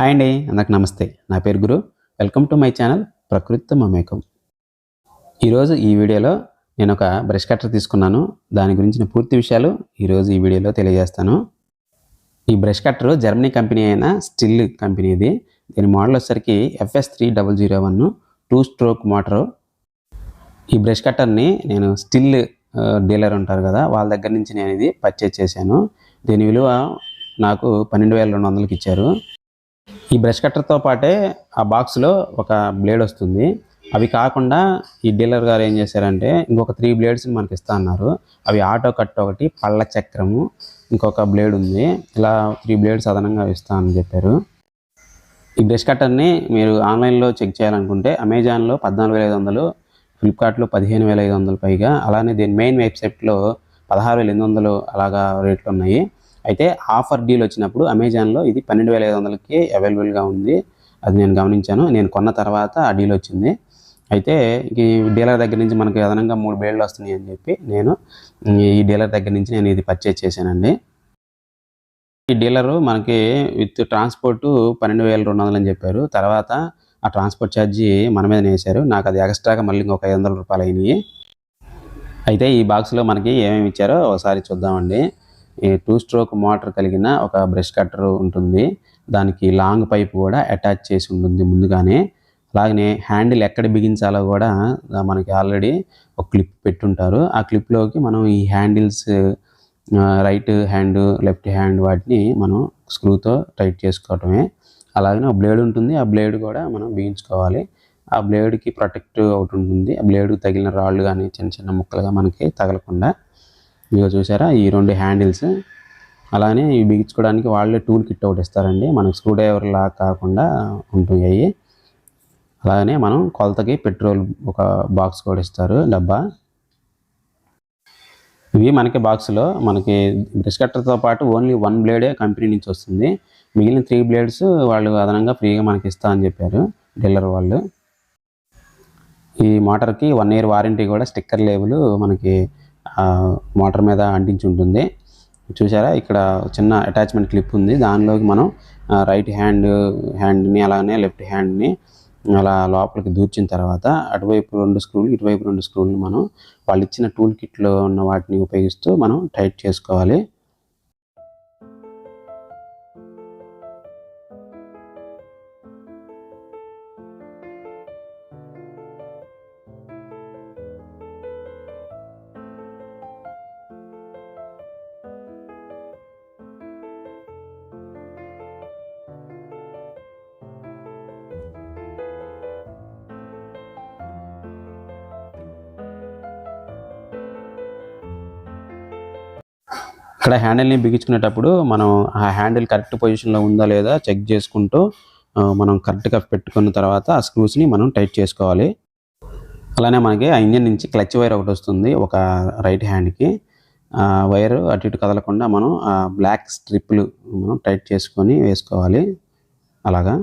Hi అండి అందరికి నమస్తే. నా పేరు Guru. Welcome to my channel ప్రకృతి మమేకం. ఈరోజు ఈ వీడియోలో నేను ఒక బ్రష్ కట్టర్ తీసుకున్నాను. దాని గురించిన పూర్తి విషయాలు ఈరోజు ఈ వీడియోలో తెలియజేస్తాను. ఈ బ్రష్ కట్టర్ జర్మనీ కంపెనీ అయిన స్టిల్ కంపెనీ ఇది. దీని మోడల్ వచ్చేసరికి FS three double zero one two stroke motor. ఈ బ్రష్ కట్టర్ని నేను స్టిల్ డీలర్ ఉంటారు కదా వాళ్ళ దగ్గర నుంచి నేను ఇది పర్చేజ్ చేశాను. దీని విలువ నాకు పన్నెండు వేల రెండు వందలకి ఇచ్చారు. ఈ బ్రష్ కట్టర్తో పాటే ఆ బాక్స్లో ఒక బ్లేడ్ వస్తుంది. అవి కాకుండా ఈ డీలర్ గారు ఏం చేశారంటే ఇంకొక త్రీ బ్లేడ్స్ మనకి ఇస్తా అన్నారు. అవి ఆటో కట్ ఒకటి పళ్ళ చక్రము ఇంకొక బ్లేడ్ ఉంది. ఇలా త్రీ బ్లేడ్స్ అదనంగా ఇస్తా అని చెప్పారు. ఈ బ్రష్ కట్టర్ని మీరు ఆన్లైన్లో చెక్ చేయాలనుకుంటే అమెజాన్లో పద్నాలుగు వేల ఐదు వందలు ఫ్లిప్కార్ట్లో పదిహేను వేల ఐదు వందలు పైగా అలానే దీని మెయిన్ వెబ్సైట్లో పదహారు వేల ఎనిమిది వందలు అలాగా రేట్లు ఉన్నాయి. అయితే ఆఫర్ డీల్ వచ్చినప్పుడు అమెజాన్లో ఇది పన్నెండు వేల ఐదు వందలకి అవైలబుల్గా ఉంది. అది నేను గమనించాను. నేను కొన్న తర్వాత ఆ డీల్ వచ్చింది. అయితే ఈ డీలర్ దగ్గర నుంచి మనకి అదనంగా మూడు బేళ్ళు వస్తున్నాయి అని చెప్పి నేను ఈ డీలర్ దగ్గర నుంచి నేను ఇది పర్చేజ్ చేశానండి. ఈ డీలరు మనకి విత్ ట్రాన్స్పోర్ట్ పన్నెండు వేల రెండు వందలు అని చెప్పారు. తర్వాత ఆ ట్రాన్స్పోర్ట్ ఛార్జీ మన మీద వేశారు నాకు అది ఎక్స్ట్రాగా మళ్ళీ ఇంకొక ఐదు వందల రూపాయలు అయినాయి. అయితే ఈ బాక్స్లో మనకి ఏమేమి ఇచ్చారో ఒకసారి చూద్దామండి. ఈ టూ స్ట్రోక్ మోటార్ కలిగిన ఒక బ్రష్ కట్టర్ ఉంటుంది. దానికి లాంగ్ పైప్ కూడా అటాచ్ చేసి ఉంటుంది ముందుగానే. అలాగనే హ్యాండిల్ ఎక్కడ బిగించాలో కూడా మనకి ఆల్రెడీ ఒక క్లిప్ పెట్టుంటారు. ఆ క్లిప్లోకి మనం ఈ handles right hand left hand వాటిని మనం స్క్రూతో టైట్ చేసుకోవటమే. అలాగనే ఒక బ్లేడ్ ఉంటుంది. ఆ బ్లేడ్ కూడా మనం బిగించుకోవాలి. ఆ బ్లేడ్కి ప్రొటెక్ట్ ఒకటి ఉంటుంది ఆ బ్లేడ్ తగిలిన రాళ్ళు కానీ చిన్న చిన్న ముక్కలుగా మనకి తగలకుండా ఇక చూసారా? ఈ రెండు హ్యాండిల్స్. అలానే ఇవి బిగించుకోవడానికి వాళ్ళే టూల్ కిట్ ఒకటి ఇస్తారండి. మనకు స్క్రూ డ్రైవర్ లా కాకుండా ఉంటాయి అలాగనే మనం కొలతకి పెట్రోల్ ఒక బాక్స్ కూడా ఇస్తారు డబ్బా. ఇవి మనకి బాక్స్లో మనకి బ్రష్ కట్టర్తో పాటు ఓన్లీ వన్ బ్లేడే కంపెనీ నుంచి వస్తుంది. మిగిలిన త్రీ బ్లేడ్స్ వాళ్ళు అదనంగా ఫ్రీగా మనకి ఇస్తా అని చెప్పారు డీలర్ వాళ్ళు. ఈ మోటార్కి వన్ ఇయర్ వారంటీ కూడా స్టిక్కర్ లేబుల్ మనకి మోటార్ మీద అంటించి ఉంటుంది. చూసారా ఇక్కడ చిన్న అటాచ్మెంట్ క్లిప్ ఉంది. దానిలోకి మనం రైట్ హ్యాండ్ హ్యాండ్ని అలానే లెఫ్ట్ హ్యాండ్ని అలా లోపలికి దూర్చిన తర్వాత అటువైపు రెండు స్క్రూలు ఇటువైపు రెండు స్క్రూలను మనం వాళ్ళు ఇచ్చిన టూల్ కిట్లో ఉన్న వాటిని ఉపయోగిస్తూ మనం టైట్ చేసుకోవాలి. ఇక్కడ హ్యాండిల్ని బిగించుకునేటప్పుడు మనం ఆ హ్యాండిల్ కరెక్ట్ పొజిషన్లో ఉందా లేదా చెక్ చేసుకుంటూ మనం కరెక్ట్గా పెట్టుకున్న తర్వాత ఆ స్క్రూస్ని మనం టైట్ చేసుకోవాలి. అలానే మనకి ఆ ఇంజన్ నుంచి క్లచ్ వైర్ ఒకటి వస్తుంది ఒక రైట్ హ్యాండ్కి. ఆ వైర్ అటు ఇటు కదలకుండా మనం ఆ బ్లాక్ స్ట్రిప్లు మనం టైట్ చేసుకొని వేసుకోవాలి. అలాగా?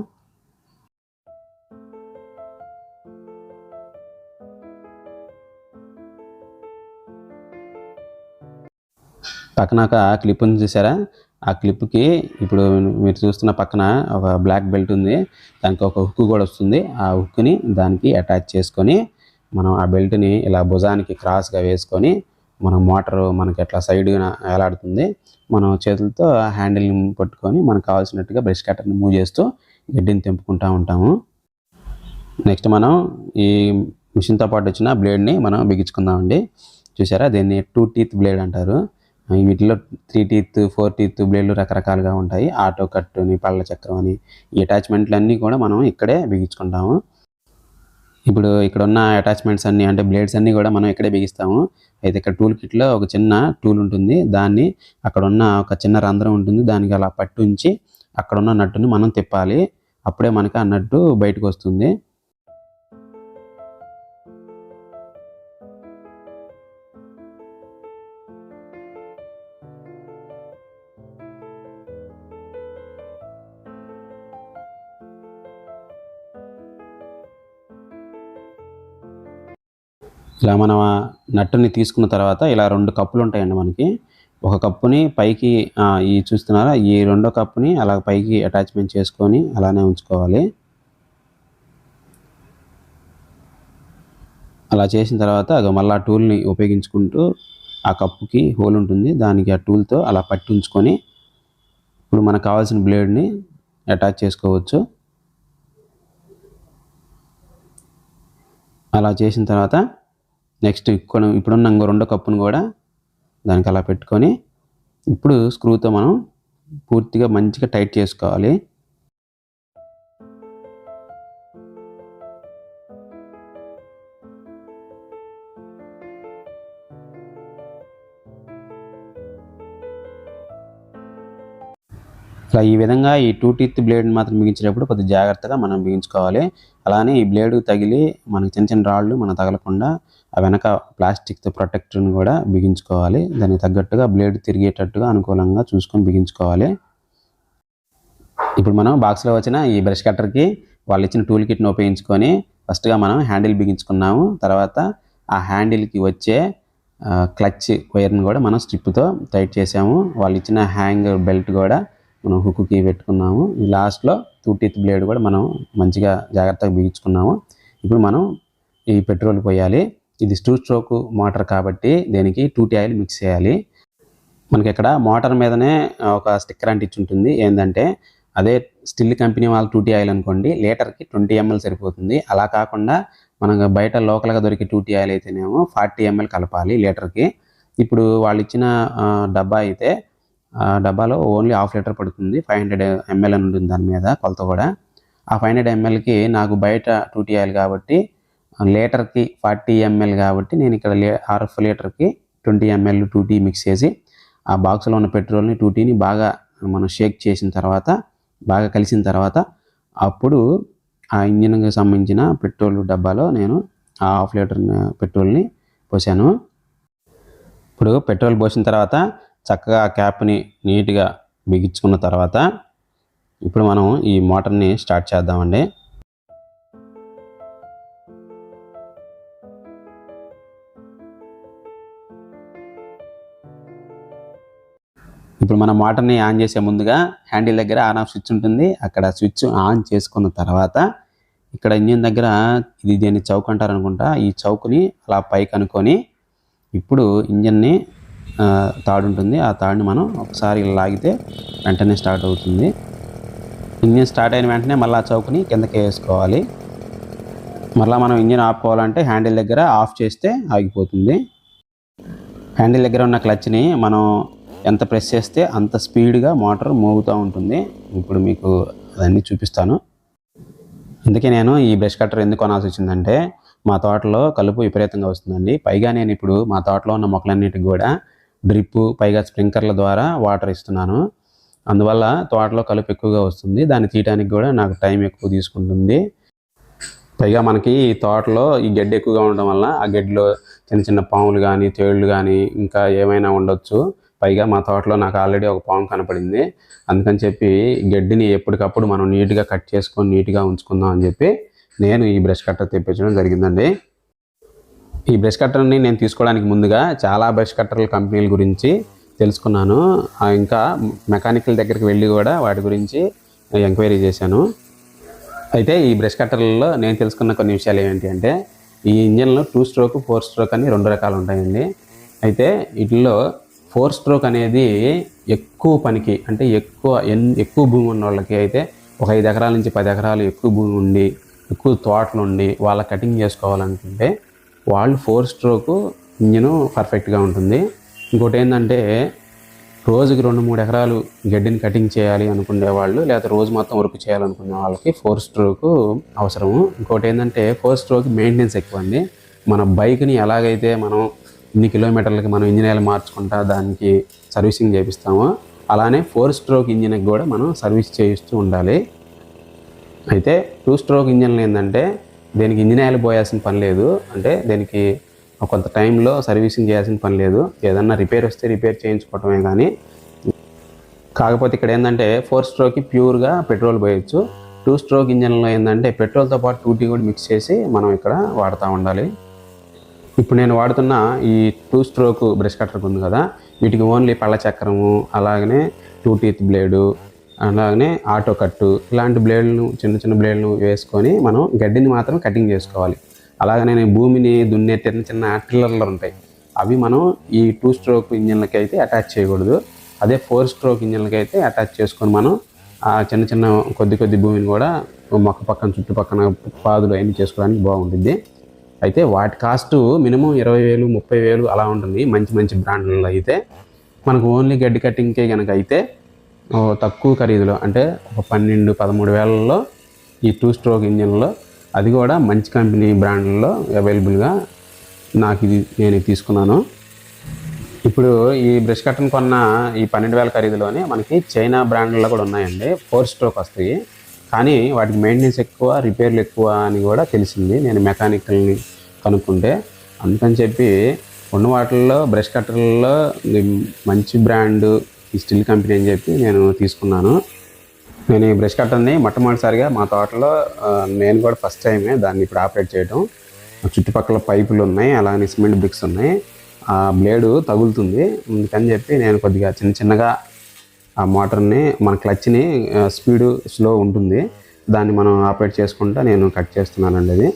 పక్కన ఒక క్లిప్ ఉంది చూసారా? ఆ క్లిప్కి ఇప్పుడు మీరు చూస్తున్న పక్కన ఒక బ్లాక్ బెల్ట్ ఉంది. దానికి ఒక హుక్ కూడా వస్తుంది. ఆ హుక్ని దానికి అటాచ్ చేసుకొని మనం ఆ బెల్ట్ని ఇలా భుజానికి క్రాస్గా వేసుకొని మనం మోటారు మనకి ఎట్లా సైడ్గా వేలాడుతుంది మనం చేతులతో హ్యాండిల్ని పట్టుకొని మనకు కావాల్సినట్టుగా బ్రష్ కట్టర్ని మూవ్ చేస్తూ గడ్డిని తెంపుకుంటూ ఉంటాము. నెక్స్ట్ మనం ఈ మిషన్తో పాటు వచ్చిన బ్లేడ్ని మనం బిగించుకుందామండి. చూసారా? దీన్ని టూ టీత్ బ్లేడ్ అంటారు. వీటిలో త్రీ టీత్ ఫోర్ టీత్ బ్లేడ్లు రకరకాలుగా ఉంటాయి. ఆటో కట్ అని పళ్ళ చక్రం అని ఈ అటాచ్మెంట్లు అన్నీ కూడా మనం ఇక్కడే బిగించుకుంటాము. ఇప్పుడు ఇక్కడ ఉన్న అటాచ్మెంట్స్ అన్నీ అంటే బ్లేడ్స్ అన్నీ కూడా మనం ఇక్కడే బిగిస్తాము. అయితే ఇక్కడ టూల్ కిట్లో ఒక చిన్న టూల్ ఉంటుంది. దాన్ని అక్కడ ఉన్న ఒక చిన్న రంధ్రం ఉంటుంది. దానికి అలా పట్టు ఉంచి అక్కడ ఉన్న నట్టుని మనం తిప్పాలి. అప్పుడే మనకి ఆ నట్టు బయటకు వస్తుంది. ఇలా మనం ఆ నట్టుని తీసుకున్న తర్వాత ఇలా రెండు కప్పులు ఉంటాయండి మనకి. ఒక కప్పుని పైకి ఈ చూస్తున్నారా? ఈ రెండో కప్పుని అలా పైకి అటాచ్మెంట్ చేసుకొని అలానే ఉంచుకోవాలి. అలా చేసిన తర్వాత అది మళ్ళీ ఆ టూల్ని ఉపయోగించుకుంటూ ఆ కప్పుకి హోల్ ఉంటుంది. దానికి ఆ టూల్తో అలా పట్టి ఉంచుకొని ఇప్పుడు మనకు కావాల్సిన బ్లేడ్ని అటాచ్ చేసుకోవచ్చు. అలా చేసిన తర్వాత నెక్స్ట్ ఇక్కడ ఇప్పుడున్న ఇంకో రెండో కప్పును కూడా దానికి అలా పెట్టుకొని ఇప్పుడు స్క్రూతో మనం పూర్తిగా మంచిగా టైట్ చేసుకోవాలి. ఇట్లా ఈ విధంగా ఈ టూ టీత్ బ్లేడ్ మాత్రం బిగించేటప్పుడు కొద్దిగా జాగ్రత్తగా మనం బిగించుకోవాలి. అలానే ఈ బ్లేడ్ తగిలి మనకి చిన్న చిన్న రాళ్ళు మనం తగలకుండా ఆ వెనక ప్లాస్టిక్తో ప్రొటెక్టర్ని కూడా బిగించుకోవాలి. దానికి తగ్గట్టుగా బ్లేడ్ తిరిగేటట్టుగా అనుకూలంగా చూసుకొని బిగించుకోవాలి. ఇప్పుడు మనం బాక్స్లో వచ్చిన ఈ బ్రష్ కట్టర్కి వాళ్ళు ఇచ్చిన టూల్ కిట్ని ఉపయోగించుకొని ఫస్ట్గా మనం హ్యాండిల్ బిగించుకున్నాము. తర్వాత ఆ హ్యాండిల్కి వచ్చే క్లచ్ వైర్ని కూడా మనం స్ట్రిప్తో టైట్ చేసాము. వాళ్ళు ఇచ్చిన హ్యాంగ్ బెల్ట్ కూడా మనం హుక్కి పెట్టుకున్నాము. ఈ లాస్ట్లో టూ టీత్ బ్లేడ్ కూడా మనం మంచిగా జాగ్రత్తగా బిగించుకున్నాము. ఇప్పుడు మనం ఈ పెట్రోల్ పోయాలి. ఇది టూ స్ట్రోక్ మోటార్ కాబట్టి దీనికి టూ టీ ఆయిల్ మిక్స్ చేయాలి. మనకి ఇక్కడ మోటార్ మీదనే ఒక స్టిక్కర్ అంటించి ఉంటుంది. ఏంటంటే అదే స్టిల్ కంపెనీ వాళ్ళ టూటీ ఆయిల్ అనుకోండి లీటర్కి ట్వంటీ ఎంఎల్ సరిపోతుంది. అలా కాకుండా మనకు బయట లోకల్గా దొరికే టూటీ ఆయిల్ అయితేనేమో ఫార్టీ ఎంఎల్ కలపాలి లీటర్కి ఇప్పుడు వాళ్ళు ఇచ్చిన డబ్బా అయితే డబ్బాలో ఓన్లీ హాఫ్ లీటర్ పడుతుంది. ఫైవ్ హండ్రెడ్ ఎంఎల్ అని ఉంటుంది దాని మీద కొలత కూడా. ఆ ఫైవ్ హండ్రెడ్ ఎంఎల్కి నాకు బయట టూటీ ఆయిల్ కాబట్టి లీటర్కి ఫార్టీ ఎంఎల్ కాబట్టి నేను ఇక్కడ లే హాఫ్ లీటర్కి ట్వంటీ ఎంఎల్ టూటీ మిక్స్ చేసి ఆ బాక్స్లో ఉన్న పెట్రోల్ని టూటీని బాగా మనం షేక్ చేసిన తర్వాత బాగా కలిసిన తర్వాత అప్పుడు ఆ ఇంజిన్కి సంబంధించిన పెట్రోల్ డబ్బాలో నేను ఆ హాఫ్ లీటర్ పెట్రోల్ని పోసాను. ఇప్పుడు పెట్రోల్ పోసిన తర్వాత చక్కగా ఆ క్యాప్ని నీట్గా బిగించుకున్న తర్వాత ఇప్పుడు మనం ఈ మోటార్ని స్టార్ట్ చేద్దామండి. ఇప్పుడు మన మోటార్ని ఆన్ చేసే ముందుగా హ్యాండిల్ దగ్గర ఆన్ ఆఫ్ స్విచ్ ఉంటుంది. అక్కడ స్విచ్ ఆన్ చేసుకున్న తర్వాత ఇక్కడ ఇంజిన్ దగ్గర ఇది దీన్ని చౌక్ అంటారు అనుకుంటా. ఈ చౌక్ని అలా పైకి అనుకొని ఇప్పుడు ఇంజన్ని తాడు ఉంటుంది. ఆ తాడుని మనం ఒకసారి ఇలా లాగితే వెంటనే స్టార్ట్ అవుతుంది. ఇంజిన్ స్టార్ట్ అయిన వెంటనే మళ్ళీ ఆ చౌక్ని కిందకి వేసుకోవాలి. మళ్ళీ మనం ఇంజిన్ ఆపుకోవాలంటే హ్యాండిల్ దగ్గర ఆఫ్ చేస్తే ఆగిపోతుంది. హ్యాండిల్ దగ్గర ఉన్న క్లచ్ని మనం ఎంత ప్రెస్ చేస్తే అంత స్పీడ్గా మోటార్ మోగుతూ ఉంటుంది. ఇప్పుడు మీకు అదన్నీ చూపిస్తాను. అందుకే నేను ఈ బ్రష్ కట్టర్ ఎందుకు కొనాల్సి వచ్చిందంటే మా తోటలో కలుపు విపరీతంగా వస్తుందండి. పైగా నేను ఇప్పుడు మా తోటలో ఉన్న మొక్కలన్నిటికి కూడా డ్రిప్ పైగా స్ప్రింక్లర్ల ద్వారా వాటర్ ఇస్తున్నాను. అందువల్ల తోటలో కలుపు ఎక్కువగా వస్తుంది. దాన్ని తీయడానికి కూడా నాకు టైం ఎక్కువ తీసుకుంటుంది. పైగా మనకి ఈ తోటలో ఈ గడ్డి ఎక్కువగా ఉండడం వల్ల ఆ గడ్డిలో చిన్న చిన్న పాములు కానీ తేళ్ళు కానీ ఇంకా ఏమైనా ఉండొచ్చు. పైగా మా తోటలో నాకు ఆల్రెడీ ఒక పాము కనపడింది. అందుకని చెప్పి గడ్డిని ఎప్పటికప్పుడు మనం నీట్గా కట్ చేసుకొని నీట్గా ఉంచుకుందాం అని చెప్పి నేను ఈ బ్రష్ కట్టర్ తెప్పించడం జరిగిందండి. ఈ బ్రష్ కట్టర్ని నేను తీసుకోవడానికి ముందుగా చాలా బ్రష్ కట్టర్ల కంపెనీల గురించి తెలుసుకున్నాను. ఇంకా మెకానికల్ దగ్గరికి వెళ్ళి కూడా వాటి గురించి ఎంక్వైరీ చేశాను. అయితే ఈ బ్రష్ కట్టర్లలో నేను తెలుసుకున్న కొన్ని విషయాలు ఏంటి అంటే ఈ ఇంజన్లో టూ స్ట్రోక్ ఫోర్ స్ట్రోక్ అని రెండు రకాలు ఉంటాయండి. అయితే వీటిల్లో ఫోర్ స్ట్రోక్ అనేది ఎక్కువ పనికి అంటే ఎక్కువ ఎన్ ఎక్కువ భూమి ఉన్న వాళ్ళకి అయితే ఒక ఐదు ఎకరాల నుంచి పది ఎకరాలు ఎక్కువ భూమి ఉండి ఎక్కువ తోటలు ఉండి వాళ్ళ కటింగ్ చేసుకోవాలనుకుంటే వాళ్ళు ఫోర్ స్ట్రోకు ఇంజను పర్ఫెక్ట్గా ఉంటుంది. ఇంకోటి ఏంటంటే రోజుకి రెండు మూడు ఎకరాలు గడ్డిని కటింగ్ చేయాలి అనుకునే వాళ్ళు లేదా రోజు మొత్తం వర్క్ చేయాలనుకునే వాళ్ళకి ఫోర్ స్ట్రోక్ అవసరము. ఇంకోటి ఏంటంటే ఫోర్ స్ట్రోక్ మెయింటెనెన్స్ ఎక్కువ అండి మన బైక్ని ఎలాగైతే మనం ఇన్ని కిలోమీటర్లకి మనం ఇంజనీర్లు మార్చుకుంటా దానికి సర్వీసింగ్ చేపిస్తామో అలానే ఫోర్ స్ట్రోక్ ఇంజిన్కి కూడా మనం సర్వీస్ చేయిస్తూ ఉండాలి. అయితే టూ స్ట్రోక్ ఇంజన్లు ఏంటంటే దీనికి ఇంజిన్ ఆయిల్ పోయాల్సిన పని లేదు. అంటే దీనికి కొంత టైంలో సర్వీసింగ్ చేయాల్సిన పని లేదు. ఏదన్నా రిపేర్ వస్తే రిపేర్ చేయించుకోవటమే కానీ. కాకపోతే ఇక్కడ ఏంటంటే ఫోర్ స్ట్రోక్కి ప్యూర్గా పెట్రోల్ పోయొచ్చు. టూ స్ట్రోక్ ఇంజన్లో ఏంటంటే పెట్రోల్తో పాటు టూటీ కూడా మిక్స్ చేసి మనం ఇక్కడ వాడుతూ ఉండాలి. ఇప్పుడు నేను వాడుతున్న ఈ టూ స్ట్రోక్ బ్రష్ కట్టర్ ఉంది కదా. వీటికి ఓన్లీ పళ్ళ చక్రము అలాగనే టూ టీత్ బ్లేడు అలాగనే ఆటో కట్టు ఇలాంటి బ్లేడ్లను చిన్న చిన్న బ్లేడ్లను వేసుకొని మనం గడ్డిని మాత్రం కటింగ్ చేసుకోవాలి. అలాగనే భూమిని దున్నే చిన్న చిన్న ట్రిల్లర్లు ఉంటాయి. అవి మనం ఈ టూ స్ట్రోక్ ఇంజిన్లకి అయితే అటాచ్ చేయకూడదు. అదే ఫోర్ స్ట్రోక్ ఇంజిన్లకి అయితే అటాచ్ చేసుకొని మనం ఆ చిన్న చిన్న కొద్ది కొద్ది భూమిని కూడా మొక్క పక్కన చుట్టుపక్కన పాదులు అవన్నీ చేసుకోవడానికి బాగుంటుంది. అయితే వాటి కాస్ట్ మినిమం ఇరవై వేలు ముప్పై వేలు అలా ఉంటుంది. మంచి మంచి బ్రాండ్లలో అయితే. మనకు ఓన్లీ గడ్డి కటింగ్కే కనుక అయితే తక్కువ ఖరీదులో అంటే ఒక పన్నెండు పదమూడు వేలలో ఈ టూ స్ట్రోక్ ఇంజిన్లో అది కూడా మంచి కంపెనీ బ్రాండ్లలో అవైలబుల్గా నాకు ఇది నేను తీసుకున్నాను. ఇప్పుడు ఈ బ్రష్ కట్టను కొన్న ఈ పన్నెండు వేల ఖరీదులోనే మనకి చైనా బ్రాండ్లో కూడా ఉన్నాయండి. ఫోర్ స్ట్రోక్ వస్తాయి. కానీ వాటికి మెయింటెనెన్స్ ఎక్కువ రిపేర్లు ఎక్కువ అని కూడా తెలిసింది. నేను మెకానికల్ని కనుక్కుంటే అందుకని చెప్పి ఉన్న వాటిల్లో బ్రష్ కట్టర్లలో మంచి బ్రాండ్ ఈ స్టిల్ కంపెనీ అని చెప్పి నేను తీసుకున్నాను. నేను ఈ బ్రష్ కట్టర్ని మొట్టమొదటిసారిగా మా తోటలో నేను కూడా ఫస్ట్ టైమే దాన్ని ఇప్పుడు ఆపరేట్ చేయడం చుట్టుపక్కల పైపులు ఉన్నాయి అలాగే సిమెంట్ బ్రిక్స్ ఉన్నాయి. ఆ బ్లేడు తగులుతుంది. అందుకని చెప్పి నేను కొద్దిగా చిన్న చిన్నగా ఆ మోటార్ని మన క్లచ్ని స్పీడు స్లో ఉంటుంది. దాన్ని మనం ఆపరేట్ చేసుకుంటా నేను కట్ చేస్తున్నానండి అది.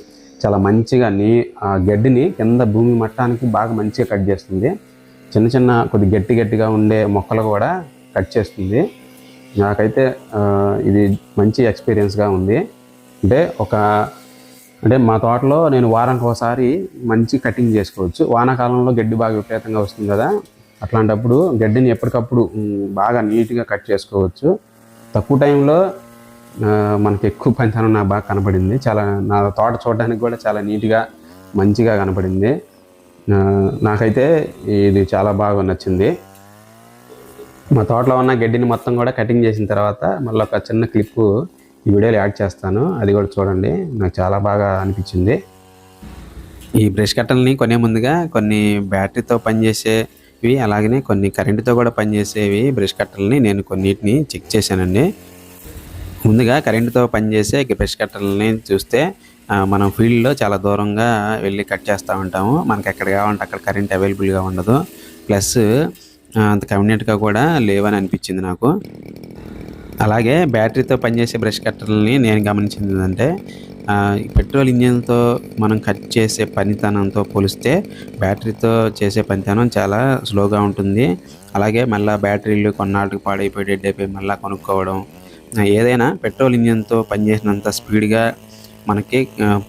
చాలా మంచిగా నీ ఆ గడ్డిని కింద భూమి మట్టానికి బాగా మంచిగా కట్ చేస్తుంది. చిన్న చిన్న కొద్ది గట్టి గట్టిగా ఉండే మొక్కలు కూడా కట్ చేస్తుంది. నాకైతే ఇది మంచి ఎక్స్పీరియన్స్గా ఉంది. అంటే ఒక అంటే మా తోటలో నేను వారానికి ఒకసారి మంచి కటింగ్ చేసుకోవచ్చు. వానాకాలంలో గడ్డి బాగా విపరీతంగా వస్తుంది కదా. అట్లాంటప్పుడు గడ్డిని ఎప్పటికప్పుడు బాగా నీట్గా కట్ చేసుకోవచ్చు. తక్కువ టైంలో మనకి ఎక్కువ పనితనం నాకు బాగా కనపడింది. చాలా నా తోట చూడడానికి కూడా చాలా నీట్గా మంచిగా కనపడింది. నాకైతే ఇది చాలా బాగా నచ్చింది. మా తోటలో ఉన్న గడ్డిని మొత్తం కూడా కటింగ్ చేసిన తర్వాత మళ్ళీ ఒక చిన్న క్లిప్ ఈ వీడియోలో యాడ్ చేస్తాను. అది కూడా చూడండి. నాకు చాలా బాగా అనిపించింది. ఈ బ్రష్ కట్టల్ని కొనే ముందుగా కొన్ని బ్యాటరీతో పనిచేసేవి అలాగనే కొన్ని కరెంటుతో కూడా పనిచేసేవి బ్రష్ కట్టల్ని నేను కొన్నిటిని చెక్ చేశానండి. ముందుగా కరెంటుతో పనిచేసే బ్రష్ కట్టర్లని చూస్తే మనం ఫీల్డ్లో చాలా దూరంగా వెళ్ళి కట్ చేస్తూ ఉంటాము. మనకి ఎక్కడ కావాలంటే అక్కడ కరెంట్ అవైలబుల్గా ఉండదు. ప్లస్ అంత కన్వీనియంట్గా కూడా లేవని అనిపించింది నాకు. అలాగే బ్యాటరీతో పనిచేసే బ్రష్ కట్టర్లని నేను గమనించింది ఏంటంటే పెట్రోల్ ఇంజిన్తో మనం కట్ చేసే పనితనంతో పోలిస్తే బ్యాటరీతో చేసే పనితనం చాలా స్లోగా ఉంటుంది. అలాగే మళ్ళీ బ్యాటరీలు కొన్నాళ్ళకి పాడైపోయి డెడ్ అయిపోయి మళ్ళీ కొనుక్కోవడం ఏదైనా పెట్రోల్ ఇంజిన్తో పనిచేసినంత స్పీడ్గా మనకి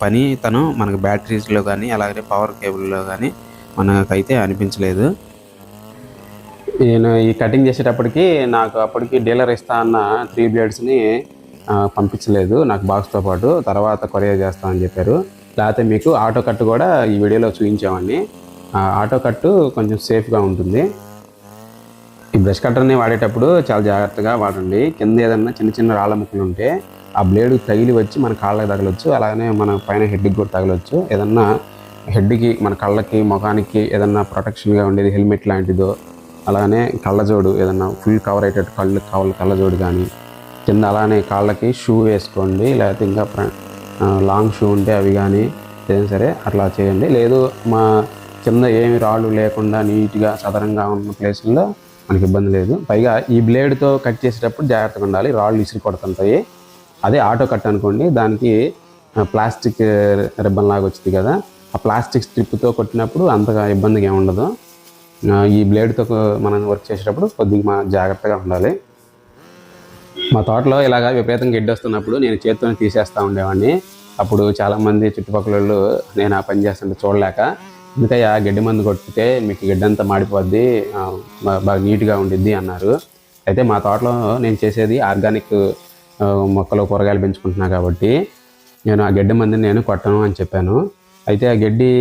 పని తను మనకి బ్యాటరీస్లో కానీ అలాగే పవర్ కేబుల్లో కానీ మనకైతే అనిపించలేదు. నేను ఈ కటింగ్ చేసేటప్పటికి నాకు అప్పటికి డీలర్ ఇస్తా అన్న త్రీ బ్లేడ్స్ని పంపించలేదు నాకు బాక్స్తో పాటు. తర్వాత కొరియర్ చేస్తామని చెప్పారు. లేకపోతే మీకు ఆటో కట్ కూడా ఈ వీడియోలో చూపించామండి. ఆ ఆటో కట్టు కొంచెం సేఫ్గా ఉంటుంది. ఈ బ్రష్ కట్టర్ని వాడేటప్పుడు చాలా జాగ్రత్తగా వాడండి. కింద ఏదన్నా చిన్న చిన్న రాళ్ళ ముక్కలు ఉంటే ఆ బ్లేడ్ తగిలి వచ్చి మన కాళ్ళకి తగలొచ్చు అలాగనే మన పైన హెడ్కి కూడా తగలొచ్చు. ఏదన్నా హెడ్కి మన కళ్ళకి ముఖానికి ఏదన్నా ప్రొటెక్షన్గా ఉండేది హెల్మెట్ లాంటిదో అలానే కళ్ళజోడు ఏదన్నా ఫుల్ కవర్ అయ్యేటట్టు కళ్ళు కవల కళ్ళజోడు కానీ కింద అలానే కాళ్ళకి షూ వేసుకోండి లేకపోతే ఇంకా లాంగ్ షూ ఉంటే అవి కానీ ఏదైనా సరే అట్లా చేయండి. లేదు మా కింద ఏమి రాళ్ళు లేకుండా నీట్గా సదరంగా ఉన్న ప్లేసుల్లో మనకి ఇబ్బంది లేదు. పైగా ఈ బ్లేడ్తో కట్ చేసేటప్పుడు జాగ్రత్తగా ఉండాలి. రాళ్ళు ఇసిరి కొడుతుంటాయి అదే ఆటో కట్ అనుకోండి దానికి ప్లాస్టిక్ రిబ్బన్ లాగా వచ్చింది కదా ఆ ప్లాస్టిక్ స్ట్రిప్తో కొట్టినప్పుడు అంతగా ఇబ్బందిగా ఉండదు ఈ బ్లేడ్తో మనం వర్క్ చేసేటప్పుడు కొద్దిగా మా జాగ్రత్తగా ఉండాలి. మా తోటలో ఇలాగా విపరీతంగా గడ్డి వస్తున్నప్పుడు నేను చేతితో తీసేస్తూ ఉండేవాడిని. అప్పుడు చాలామంది చుట్టుపక్కల వాళ్ళు నేను ఆ పని చేస్తుంటే చూడలేక ఎందుకయ్యా గడ్డి మందు కొట్టితే మీకు గడ్డంతా మాడిపోద్ది బాగా నీట్గా ఉండిద్ది అన్నారు. అయితే మా తోటలో నేను చేసేది ఆర్గానిక్ మొక్కలు కూరగాయలు పెంచుకుంటున్నా కాబట్టి నేను ఆ గడ్డి మందిని నేను కొట్టను అని చెప్పాను. అయితే ఆ గడ్డి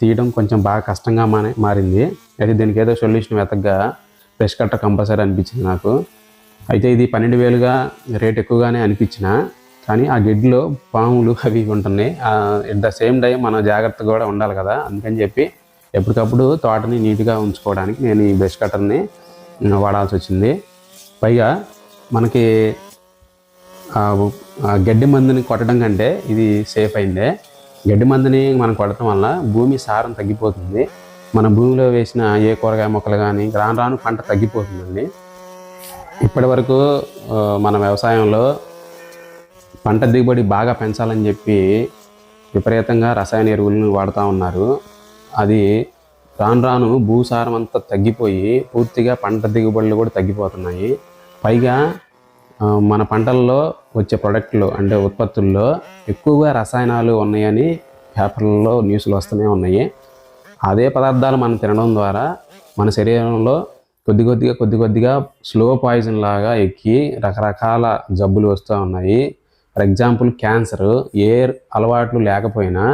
తీయడం కొంచెం బాగా కష్టంగా మానే మారింది. అయితే దీనికి ఏదో సొల్యూషన్ వెతకగా బ్రష్ కట్ట కంపల్సరీ అనిపించింది నాకు. అయితే ఇది పన్నెండు వేలుగా రేట్ ఎక్కువగానే అనిపించిన కానీ ఆ గడ్డిలో పాములు అవి ఉంటున్నాయి. ఎట్ ద సేమ్ టైం మనం జాగ్రత్తగా కూడా ఉండాలి కదా. అందుకని చెప్పి ఎప్పటికప్పుడు తోటని నీట్గా ఉంచుకోవడానికి నేను ఈ బ్రష్ కట్టర్ని వాడాల్సి వచ్చింది. పైగా మనకి గడ్డి మందుని కొట్టడం కంటే ఇది సేఫ్ అయిందే. గడ్డి మందుని మనం కొట్టడం వల్ల భూమి సారం తగ్గిపోతుంది. మన భూమిలో వేసిన ఏ కూరగాయ మొక్కలు కానీ రాను రాను పంట తగ్గిపోతుందండి. ఇప్పటి వరకు మన వ్యవసాయంలో పంట దిగుబడి బాగా పెంచాలని చెప్పి విపరీతంగా రసాయన ఎరువులను వాడుతూ ఉన్నారు. అది రాను రాను భూసారం అంతా తగ్గిపోయి పూర్తిగా పంట దిగుబడులు కూడా తగ్గిపోతున్నాయి. పైగా మన పంటల్లో వచ్చే ప్రొడక్ట్లు అంటే ఉత్పత్తుల్లో ఎక్కువగా రసాయనాలు ఉన్నాయని పేపర్లలో న్యూస్లు వస్తూనే ఉన్నాయి. అదే పదార్థాలు మనం తినడం ద్వారా మన శరీరంలో కొద్ది కొద్దిగా కొద్ది కొద్దిగా స్లో పాయిజన్ లాగా ఎక్కి రకరకాల జబ్బులు వస్తూ ఉన్నాయి. ఫర్ ఎగ్జాంపుల్ క్యాన్సర్ ఏ అలవాట్లు లేకపోయినా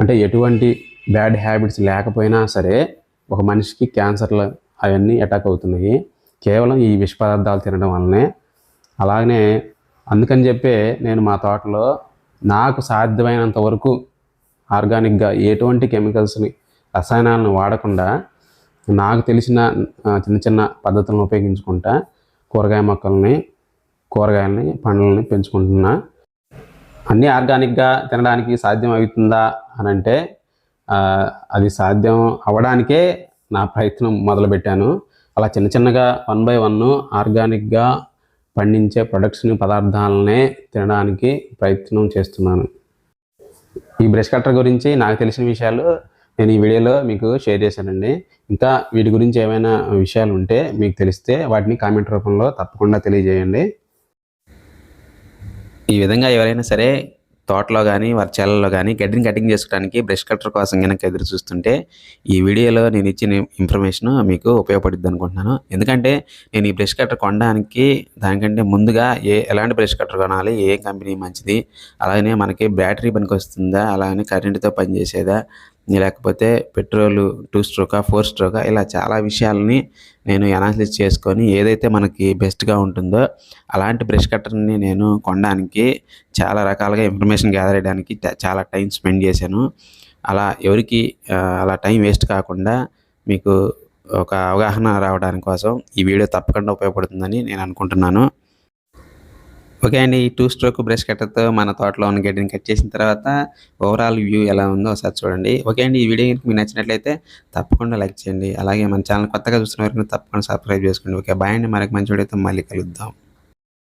అంటే ఎటువంటి బ్యాడ్ హ్యాబిట్స్ లేకపోయినా సరే ఒక మనిషికి క్యాన్సర్లు అవన్నీ అటాక్ అవుతున్నాయి. కేవలం ఈ విష పదార్థాలు తినడం వల్లనే అలాగనే అందుకని చెప్పే నేను మా తోటలో నాకు సాధ్యమైనంత వరకు ఆర్గానిక్గా ఎటువంటి కెమికల్స్ని రసాయనాలను వాడకుండా నాకు తెలిసిన చిన్న చిన్న పద్ధతులను ఉపయోగించుకుంటా కూరగాయ మొక్కల్ని కూరగాయలని పండ్లని పెంచుకుంటున్నా. అన్నీ ఆర్గానిక్గా తినడానికి సాధ్యం అవుతుందా అని అంటే అది సాధ్యం అవ్వడానికే నా ప్రయత్నం మొదలుపెట్టాను. అలా చిన్న చిన్నగా వన్ బై వన్ ఆర్గానిక్గా పండించే ప్రొడక్ట్స్ని పదార్థాలనే తినడానికి ప్రయత్నం చేస్తున్నాను. ఈ బ్రష్ కట్టర్ గురించి నాకు తెలిసిన విషయాలు నేను ఈ వీడియోలో మీకు షేర్ చేశానండి. ఇంకా వీటి గురించి ఏమైనా విషయాలు ఉంటే మీకు తెలిస్తే వాటిని కామెంట్ రూపంలో తప్పకుండా తెలియజేయండి. ఈ విధంగా ఎవరైనా సరే తోటలో కానీ వారి చేలలో కానీ గడ్డిని కటింగ్ చేసుకోవడానికి బ్రష్ కట్టర్ కోసం కనుక ఎదురు చూస్తుంటే ఈ వీడియోలో నేను ఇచ్చిన ఇన్ఫర్మేషన్ మీకు ఉపయోగపడుద్ది అనుకుంటున్నాను. ఎందుకంటే నేను ఈ బ్రష్ కట్టర్ కొనడానికి దానికంటే ముందుగా ఏ ఎలాంటి బ్రష్ కట్టర్ కొనాలి ఏ కంపెనీ మంచిది అలాగనే మనకి బ్యాటరీ పనికి వస్తుందా అలాగనే కరెంటుతో పనిచేసేదా లేకపోతే పెట్రోల్ టూ స్ట్రోకా ఫోర్ స్ట్రోకా ఇలా చాలా విషయాలని నేను అనాలిసిస్ చేసుకొని ఏదైతే మనకి బెస్ట్గా ఉంటుందో అలాంటి బ్రష్ కట్టర్ని నేను కొనడానికి చాలా రకాలుగా ఇన్ఫర్మేషన్ గ్యాదర్ చేయడానికి చాలా టైం స్పెండ్ చేశాను. అలా ఎవరికి అలా టైం వేస్ట్ కాకుండా మీకు ఒక అవగాహన రావడానికి కోసం ఈ వీడియో తప్పకుండా ఉపయోగపడుతుందని నేను అనుకుంటున్నాను. ఓకే అండి ఈ టూ స్ట్రోక్ బ్రష్ కట్టర్తో మన తోటలో ఉన్న గడ్డిని కట్ చేసిన తర్వాత ఓవరాల్ వ్యూ ఎలా ఉందో ఒకసారి చూడండి. ఓకే అండి ఈ వీడియో కనుక మీకు నచ్చినట్లయితే తప్పకుండా లైక్ చేయండి. అలాగే మన ఛానల్ కొత్తగా చూస్తున్న వారికి తప్పకుండా సబ్స్క్రైబ్ చేసుకోండి. ఓకే బాయ్ అండి మరొక మంచి వీడియోతో మళ్ళీ కలుద్దాం.